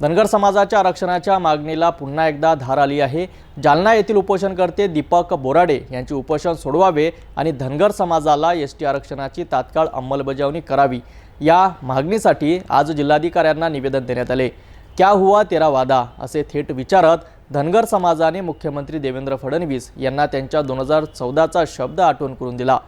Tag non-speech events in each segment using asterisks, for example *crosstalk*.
धनगर समाजाच्या आरक्षणाच्या मागणीला पुन्हा एकदा धार आली आहे. जालना येथील उपोषणकर्ते दीपक बोराडे यांचे उपोषण सोडवावे आणि धनगर समाजाला एस टी आरक्षणाची तात्काळ अंमलबजावणी करावी. या मागणीसाठी आज जिल्हाधिकाऱ्यांना निवेदन देण्यात आले. क्या हुआ तेरा वादा? असे थेट विचारत धनगर समाजाने मुख्यमंत्री देवेंद्र फडणवीस यांना त्यांच्या दोन हजार चौदाचा शब्द आठवण करून दिला.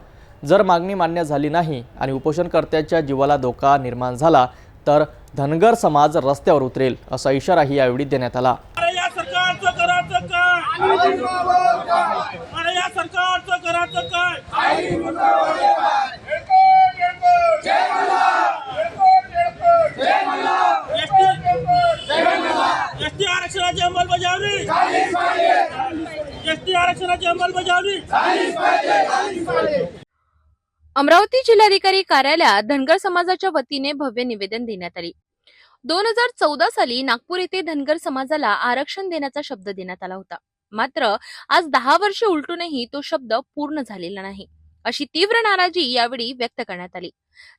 जर मागणी मान्य झाली नाही आणि उपोषणकर्त्याच्या जीवाला धोका निर्माण झाला तर धनगर समाज रस्त्यावर उतरेल असा इशाराही यावेळी देण्यात आला. अरे अरे काय? आरक्षणाची अंमलबजावणी. एसटी आरक्षणाची अंमलबजावणी. अमरावती जिल्हाधिकारी कार्यालयात धनगर समाजाच्या वतीने भव्य निवेदन देण्यात आले. दोन हजार चौदा साली नागपूर येथे धनगर समाजाला आरक्षण देण्याचा शब्द देण्यात आला होता. मात्र आज दहा वर्षे उलटूनही तो शब्द पूर्ण झालेला नाही. अशी तीव्र नाराजी यावेळी व्यक्त करण्यात आली.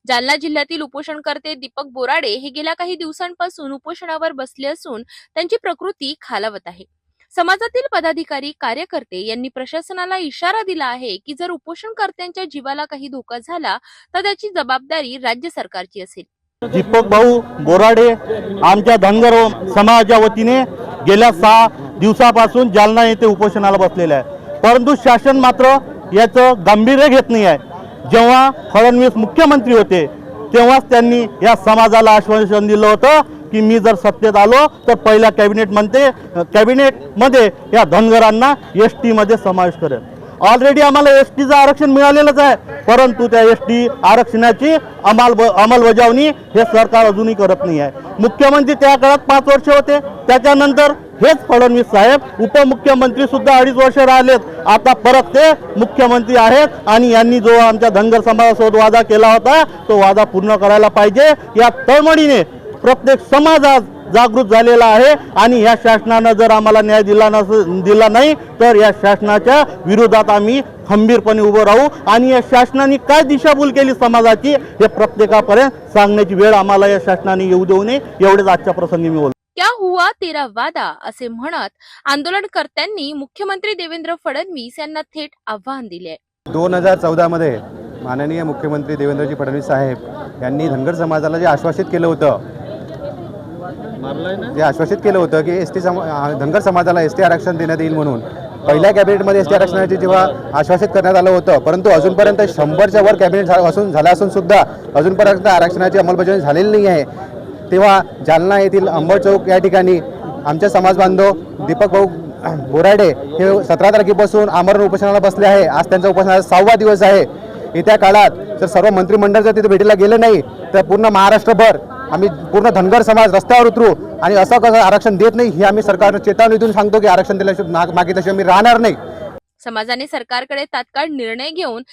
जालना जिल्ह्यातील उपोषणकर्ते दीपक बोराडे हे गेल्या काही दिवसांपासून उपोषणावर बसले असून त्यांची प्रकृती खालावत आहे. समाजातील पदाधिकारी कार्यकर्ते यांनी प्रशासनाला इशारा दिला आहे की जर उपोषणकर्त्यांच्या जीवाला काही धोका झाला तर त्याची जबाबदारी राज्य सरकारची असेल. दीपक भाऊ बोराडे आमच्या धनगर समाजाच्या वतीने गेल्या सहा दिवसापासून जालना येथे उपोषणाला बसलेले आहे. परंतु शासन मात्र याचं गांभीर्य घेत नाही आहे. जेव्हा फडणवीस मुख्यमंत्री होते तेव्हाच त्यांनी या समाजाला आश्वासन दिलं होतं की मी जर सत्तेत आलो तर पहिल्या कॅबिनेटमध्ये कॅबिनेटमध्ये या धनगरांना एस टीमध्ये समावेश करेल. ऑलरेडी आम्हाला एस टीचं आरक्षण मिळालेलंच आहे. परंतु त्या एस टी आरक्षणाची अंमल अंमलबजावणी हे सरकार अजूनही करत नाही आहे. मुख्यमंत्री त्या काळात पाच वर्ष होते. त्याच्यानंतर हेच फडणवीस साहेब उपमुख्यमंत्री सुद्धा अडीच वर्ष राहिलेत. आता परत ते मुख्यमंत्री आहेत आणि यांनी जो आमच्या धनगर समाजासोबत वादा केला होता तो वादा पूर्ण करायला पाहिजे. या तळमळीने प्रत्येक समाज आज जागृत झालेला आहे आणि या शासनानं जर आम्हाला न्याय दिला नस दिला नाही तर या शासनाच्या विरोधात आम्ही खंबीरपणे उभं राहू आणि या शासनाने काय दिशाभूल केली समाजाची हे प्रत्येकापर्यंत सांगण्याची वेळ आम्हाला या शासनाने येऊ देऊ नये एवढेच आजच्या प्रसंगी मी बोलतो. क्या हुआ तेरा वादा असे म्हणत आंदोलनकर्त्यांनी मुख्यमंत्री देवेंद्र फडणवीस यांना थेट आव्हान दिले. दोन हजार चौदामध्ये माननीय मुख्यमंत्री देवेंद्रजी फडणवीस साहेब यांनी धनगर समाजाला जे आश्वासित केलं होतं जे आश्वासित केलं होतं की एस टी धनगर समाजाला एस टी आरक्षण देण्यात येईल म्हणून. पहिल्या कॅबिनेटमध्ये एस टी आरक्षणाचे जेव्हा आश्वासित करण्यात आलं होतं परंतु अजूनपर्यंत शंभरच्या वर कॅबिनेट असून झालं असून सुद्धा अजूनपर्यंत आरक्षणाची अंमलबजावणी झालेली नाही आहे. तेव्हा जालना येथील अंबड चौक या ठिकाणी आमचे समाज बांधव दीपक भाऊ *clears throat* बोराडे हे सतरा तारखेपासून आमरण उपोषणाला बसले आहे. आज त्यांचा उपोषणाचा सहावा दिवस आहे. येत्या काळात जर सर्व मंत्रिमंडळ जर तिथे भेटीला गेलं नाही तर पूर्ण महाराष्ट्रभर आम्ही पूर्ण धनगर समाज रस्त्यावर उतरू आणि असं कसं आरक्षण देत नाही हे आम्ही सरकारनं चेतावणीतून सांगतो की आरक्षण दिल्याशिवाय माग- मागितल्याशिवाय आम्ही राहणार नाही. समाजाने सरकारकडे तात्काळ निर्णय घेऊन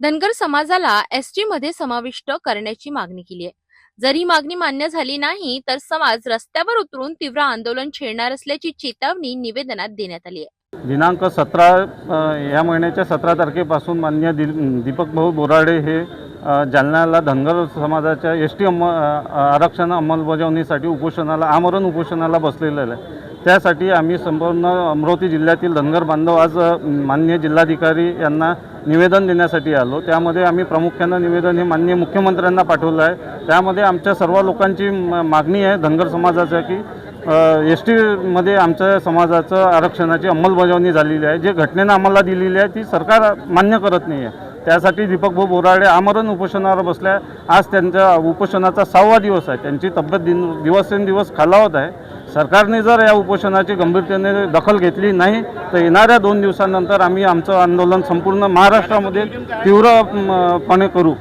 धनगर समाजाला एसटी मध्ये समाविष्ट करण्याची मागणी केली आहे. जर ही मागणी मान्य झाली नाही तर समाज रस्त्यावर उतरून तीव्र आंदोलन छेडणार असल्याची चेतावणी निवेदनात देण्यात आली आहे. दिनांक सतरा या महिन्याच्या सतरा तारखेपासून मान्य दीपक भाऊ बोराडे हे जालन्याला धनगर समाजाच्या एस टी अंम आरक्षण अंमलबजावणीसाठी उपोषणाला आमरण उपोषणाला बसलेलं आहे. त्यासाठी आम्ही संपूर्ण अमरावती जिल्ह्यातील धनगर बांधव आज माननीय जिल्हाधिकारी यांना निवेदन देण्यासाठी आलो. त्यामध्ये आम्ही प्रामुख्यानं निवेदन हे माननीय मुख्यमंत्र्यांना पाठवलं आहे. त्यामध्ये आमच्या सर्व लोकांची म- मागणी आहे धनगर समाजाच्या की एस टीमध्ये आमच्या समाजाचं आरक्षणाची अंमलबजावणी झालेली आहे. जे घटनेनं आम्हाला दिलेली आहे ती सरकार मान्य करत नाही आहे त्यासाठी दीपक भाऊ बोराडे आमरण उपोषणावर बसल्या आज त्यांच्या उपोषणाचा सहावा दिवस आहे. त्यांची तब्येत दिन दिवसेंदिवस खालावत आहे. सरकारने जर या उपोषणाची गंभीरतेने दखल घेतली नाही तर येणाऱ्या दोन दिवसांनंतर आम्ही आमचं आंदोलन संपूर्ण महाराष्ट्रामध्ये तीव्रपणे करू.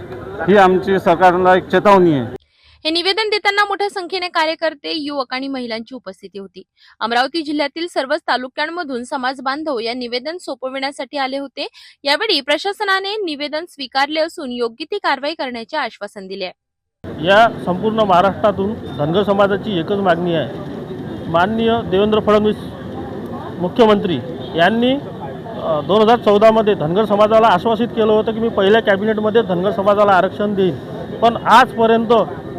ही आमची सरकारला एक चेतावणी आहे. हे निवेदन देताना मोठ्या संख्येने कार्यकर्ते युवक आणि महिलांची उपस्थिती होती. अमरावती जिल्ह्यातील सर्वच तालुक्यांमधून समाज बांधव या निवेदन सोपविण्यासाठी आले होते. यावेळी प्रशासनाने निवेदन स्वीकारले असून योग्य ती कारवाई करण्याचे आश्वासन दिले आहे. या संपूर्ण महाराष्ट्रातून धनगर समाजाची एकच मागणी आहे. माननीय देवेंद्र फडणवीस मुख्यमंत्री यांनी दोन हजार चौदामध्ये धनगर समाजाला आश्वासित केलं होतं की मी पहिल्या कॅबिनेटमध्ये धनगर समाजाला आरक्षण देईन. पण आजपर्यंत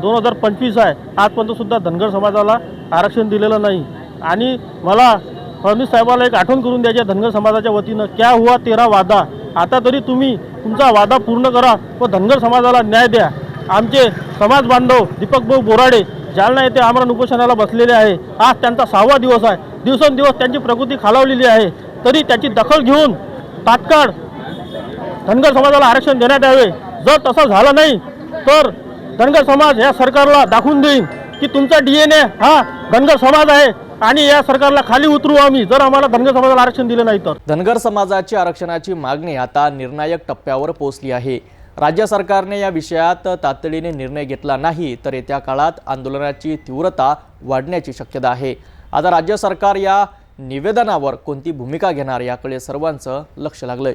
दोन हजार पंचवीस आहे. आजपर्यंत सुद्धा धनगर समाजाला आरक्षण दिलेलं नाही. आणि मला फडणवीस साहेबाला एक आठवण करून द्यायची धनगर समाजाच्या वतीनं. क्या हुआ तेरा वादा? आता तरी तुम्ही तुमचा वादा पूर्ण करा व धनगर समाजाला न्याय द्या. आमचे समाज बांधव दीपक भाऊ बोराडे जालना येथे आमरण उपोषणाला बसलेले आहे. आज त्यांचा सहावा दिवस आहे. दिवसेंदिवस त्यांची प्रकृती खालावलेली आहे. तरी त्याची दखल घेऊन तात्काळ धनगर समाजाला आरक्षण देण्यात यावे. जर तसं झालं नाही तर धनगर समाज या सरकारला दाखवून देईन की तुमचा डी एन ए हा धनगर समाज आहे आणि या सरकारला खाली उतरू आम्ही जर आम्हाला धनगर समाजाला आरक्षण दिलं नाही तर. धनगर समाजाची आरक्षणाची मागणी आता निर्णायक टप्प्यावर पोहोचली आहे. राज्य सरकारने या विषयात तातडीने निर्णय घेतला नाही तर येत्या काळात आंदोलनाची तीव्रता वाढण्याची शक्यता आहे. आता राज्य सरकार या निवेदनावर कोणती भूमिका घेणार याकडे सर्वांचं लक्ष लागलंय.